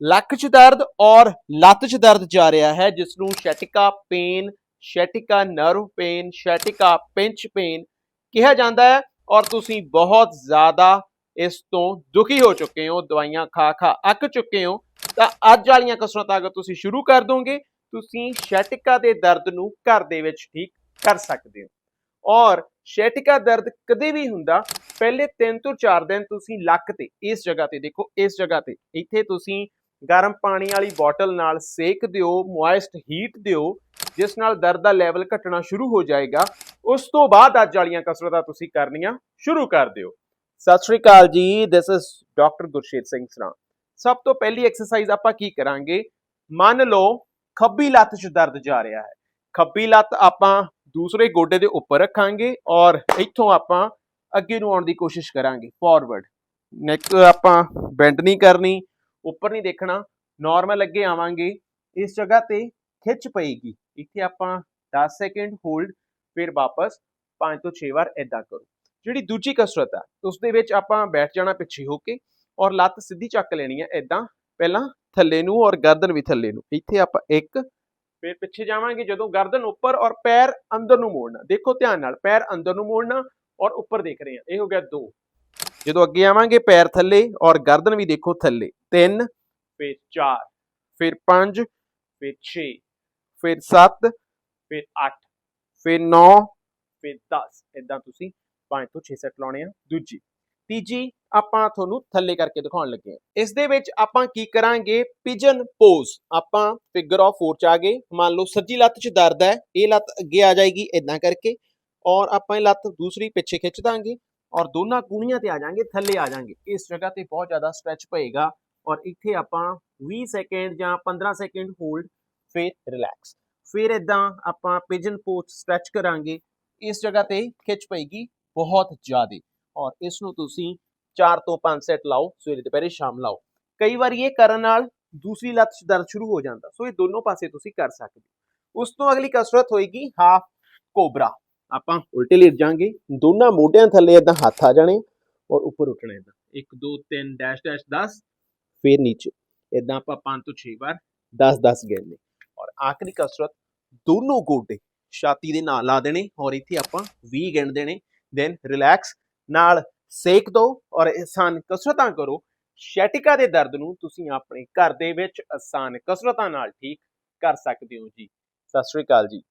ਲੱਕ 'ਚ ਦਰਦ ਔਰ ਲੱਤ 'ਚ ਦਰਦ ਜਾ ਰਿਹਾ ਹੈ ਜਿਸ ਨੂੰ sciatica pain sciatica nerve pain sciatica pinch pain ਕਿਹਾ ਜਾਂਦਾ ਹੈ ਔਰ ਤੁਸੀਂ ਬਹੁਤ ਜ਼ਿਆਦਾ ਇਸ ਤੋਂ ਦੁਖੀ ਹੋ ਚੁੱਕੇ ਹੋ, ਦਵਾਈਆਂ ਖਾ ਖਾ ਅੱਕ ਚੁੱਕੇ ਹੋ, ਤਾਂ ਅੱਜ ਵਾਲੀਆਂ ਕਸਰਤਾਂ ਅਗਰ ਤੁਸੀਂ ਸ਼ੁਰੂ ਕਰ ਦੋਗੇ, ਤੁਸੀਂ ਸ਼ੈਟਿਕਾ ਦੇ ਦਰਦ ਨੂੰ ਘਰ ਦੇ ਵਿੱਚ ਠੀਕ ਕਰ ਸਕਦੇ ਹੋ। ਔਰ ਸ਼ੈਟਿਕਾ ਦਰਦ ਕਦੇ ਵੀ ਹੁੰਦਾ, ਪਹਿਲੇ 3 ਤੋਂ 4 ਦਿਨ ਤੁਸੀਂ ਲੱਕ ਤੇ, ਇਸ ਜਗ੍ਹਾ ਤੇ ਦੇਖੋ, ਇਸ ਜਗ੍ਹਾ ਤੇ, ਇੱਥੇ ਤੁਸੀਂ ਗਰਮ ਪਾਣੀ ਵਾਲੀ ਬੋਟਲ ਨਾਲ ਸੇਕ ਦਿਓ, ਮੋਇਸਟ ਹੀਟ ਦਿਓ, ਜਿਸ ਨਾਲ ਦਰਦ ਦਾ ਲੈਵਲ ਘਟਣਾ ਸ਼ੁਰੂ ਹੋ ਜਾਏਗਾ। ਉਸ ਤੋਂ ਬਾਅਦ ਅੱਜ ਵਾਲੀਆਂ ਕਸਰਤਾਂ ਤੁਸੀਂ ਕਰਨੀਆਂ ਸ਼ੁਰੂ ਕਰ ਦਿਓ। ਸਤਿ ਸ਼੍ਰੀ ਅਕਾਲ ਜੀ this is doctor Gurshet Singh Saran. ਸਭ ਤੋਂ ਪਹਿਲੀ ਐਕਸਰਸਾਈਜ਼ ਆਪਾਂ ਕੀ ਕਰਾਂਗੇ? ਮੰਨ ਲਓ, ਖੱਬੀ ਲੱਤ 'ਚ ਦਰਦ ਜਾ ਰਿਹਾ ਹੈ। ਖੱਬੀ ਲੱਤ ਆਪਾਂ ਦੂਸਰੇ ਗੋਡੇ ਦੇ ਉੱਪਰ ਰੱਖਾਂਗੇ ਔਰ ਇੱਥੋਂ ਆਪਾਂ ਅੱਗੇ ਨੂੰ ਆਉਣ ਦੀ ਕੋਸ਼ਿਸ਼ ਕਰਾਂਗੇ। ਫਾਰਵਰਡ ਨੈਕ ਆਪਾਂ ਬੈਂਡ ਨਹੀਂ ਕਰਨੀ। ਉੱਪਰ ਨਹੀਂ ਦੇਖਣਾ ਨਾਰਮਲ ਅੱਗੇ ਆਵਾਂਗੇ, ਇਸ ਜਗ੍ਹਾ ਤੇ ਖਿੱਚ ਪਏਗੀ। ਇੱਥੇ ਆਪਾਂ 10 ਸੈਕਿੰਡ ਹੋਲਡ ਫਿਰ ਵਾਪਸ 5 ਤੋਂ 6 ਵਾਰ ਇਦਾਂ ਕਰੋ। ਜਿਹੜੀ ਦੂਜੀ ਕਸਰਤ ਆ, ਉਸ ਦੇ ਵਿੱਚ ਆਪਾਂ ਬੈਠ ਜਾਣਾ ਪਿੱਛੇ ਹੋ ਕੇ ਔਰ ਲੱਤ ਸਿੱਧੀ ਚੱਕ ਲੈਣੀ ਹੈ ਇਦਾਂ ਪਹਿਲਾਂ ਥੱਲੇ ਨੂੰ ਔਰ ਗਰਦਨ ਵੀ ਥੱਲੇ ਨੂੰ। ਇੱਥੇ ਆਪਾਂ ਇੱਕ, ਫਿਰ ਪਿੱਛੇ ਜਾਵਾਂਗੇ ਜਦੋਂ ਗਰਦਨ ਉੱਪਰ ਔਰ ਪੈਰ ਅੰਦਰ ਨੂੰ ਮੋੜਨਾ। ਦੇਖੋ ਧਿਆਨ ਨਾਲ, ਪੈਰ ਅੰਦਰ ਨੂੰ ਮੋੜਨਾ ਔਰ ਉੱਪਰ ਦੇਖ ਰਹੇ ਹਾਂ ਇਹ ਹੋ ਗਿਆ 2 ਜਦੋਂ ਅੱਗੇ ਆਵਾਂਗੇ ਪੈਰ ਥੱਲੇ ਔਰ ਗਰਦਨ ਵੀ ਦੇਖੋ ਥੱਲੇ। 3 ਫਿਰ 4 ਫਿਰ 5 ਫਿਰ 6 ਫਿਰ 7 ਫਿਰ 8 ਫਿਰ 9 ਫਿਰ 10 ਇਦਾਂ ਤੁਸੀਂ 5 ਤੋਂ 6 ਸੈਟ ਲਾਉਣੇ ਆ। ਦੂਜੀ ਤੀਜੀ ਆਪਾਂ ਤੁਹਾਨੂੰ ਥੱਲੇ ਕਰਕੇ ਦਿਖਾਉਣ ਲੱਗੇ ਹਾਂ। ਇਸ ਦੇ ਵਿੱਚ ਆਪਾਂ ਕੀ ਕਰਾਂਗੇ? ਪਿਜਨ ਪੋਜ਼ ਆਪਾਂ ਫਿਗਰ ਆਫ 4 ਚ ਆ ਗਏ। ਮੰਨ ਲਓ ਸੱਜੀ ਲੱਤ 'ਚ ਦਰਦ ਹੈ ਇਹ ਲੱਤ ਅੱਗੇ ਆ ਜਾਏਗੀ ਇਦਾਂ ਕਰਕੇ। ਔਰ ਆਪਾਂ ਇਹ ਲੱਤ ਦੂਸਰੀ ਪਿੱਛੇ ਖਿੱਚ ਦਾਂਗੇ। ਔਰ ਦੋਨਾਂ ਕੂਣੀਆਂ ਤੇ ਆ ਜਾਾਂਗੇ ਥੱਲੇ ਆ ਜਾਾਂਗੇ। ਇਸ ਜਗ੍ਹਾ ਤੇ ਬਹੁਤ ਜ਼ਿਆਦਾ ਸਟ੍ਰੈਚ ਪਏਗਾ। ਔਰ ਇੱਥੇ ਆਪਾਂ 20 ਸੈਕਿੰਡ ਜਾਂ 15 ਸੈਕਿੰਡ ਹੋਲਡ ਫਿਰ ਰਿਲੈਕਸ ਫਿਰ ਇਦਾਂ ਆਪਾਂ ਪਿਜਨ ਪੋਜ਼ ਸਟ੍ਰੈਚ ਕਰਾਂਗੇ ਇਸ ਜਗ੍ਹਾ ਤੇ ਖਿੱਚ ਪਏਗੀ ਬਹੁਤ ਜ਼ਿਆਦਾ ਔਰ ਇਸ ਨੂੰ ਤੁਸੀਂ 4 ਤੋਂ 5 ਸੈਟ ਲਾਓ ਸਵੇਰੇ ਦੁਪਹਿਰੇ ਸ਼ਾਮ ਲਾਓ ਕਈ ਵਾਰੀ ਇਹ ਕਰਨ ਨਾਲ ਦੂਸਰੀ ਲੱਤ 'ਚ ਦਰਦ ਸ਼ੁਰੂ ਹੋ ਜਾਂਦਾ ਸੋ ਇਹ ਦੋਨੋਂ ਪਾਸੇ ਤੁਸੀਂ ਕਰ ਸਕਦੇ ਹੋ ਉਸ ਤੋਂ ਅਗਲੀ ਕਸਰਤ ਹੋਏਗੀ ਹਾਫ ਕੋਬਰਾ ਆਪਾਂ ਉਲਟੇ ਲੇਟ ਜਾਾਂਗੇ ਦੋਨਾਂ ਮੋਢਿਆਂ ਥੱਲੇ ਇਦਾਂ ਹੱਥ ਆ ਜਾਣੇ ਔਰ ਉੱਪਰ ਉੱਠਣਾ ਇਦਾਂ 1 2 3 ਡੈਸ਼ ਡੈਸ਼ 10 ਫਿਰ ਨੀਚੇ। ਇਦਾਂ ਆਪਾਂ 5 ਤੋਂ 6 ਵਾਰ 10 10 ਗਿਣਨੇ। ਔਰ ਆਖਰੀ ਕਸਰਤ ਦੋਨੋਂ ਗੋਡੇ ਛਾਤੀ ਦੇ ਨਾਲ ਲਾ ਦੇਣੇ ਔਰ ਇੱਥੇ ਆਪਾਂ 20 ਗਿਣ ਦੇਣੇ। ਦੈਨ ਰਿਲੈਕਸ ਨਾਲ ਸੇਕ ਦੋ ਔਰ ਆਸਾਨ ਕਸਰਤਾਂ ਕਰੋ। ਸ਼ੈਟਿਕਾ ਦੇ ਦਰਦ ਨੂੰ ਤੁਸੀਂ ਆਪਣੇ ਘਰ ਦੇ ਵਿੱਚ ਆਸਾਨ ਕਸਰਤਾਂ ਨਾਲ ਠੀਕ ਕਰ ਸਕਦੇ ਹੋ ਜੀ। ਸਤਿ ਸ਼੍ਰੀ ਅਕਾਲ ਜੀ।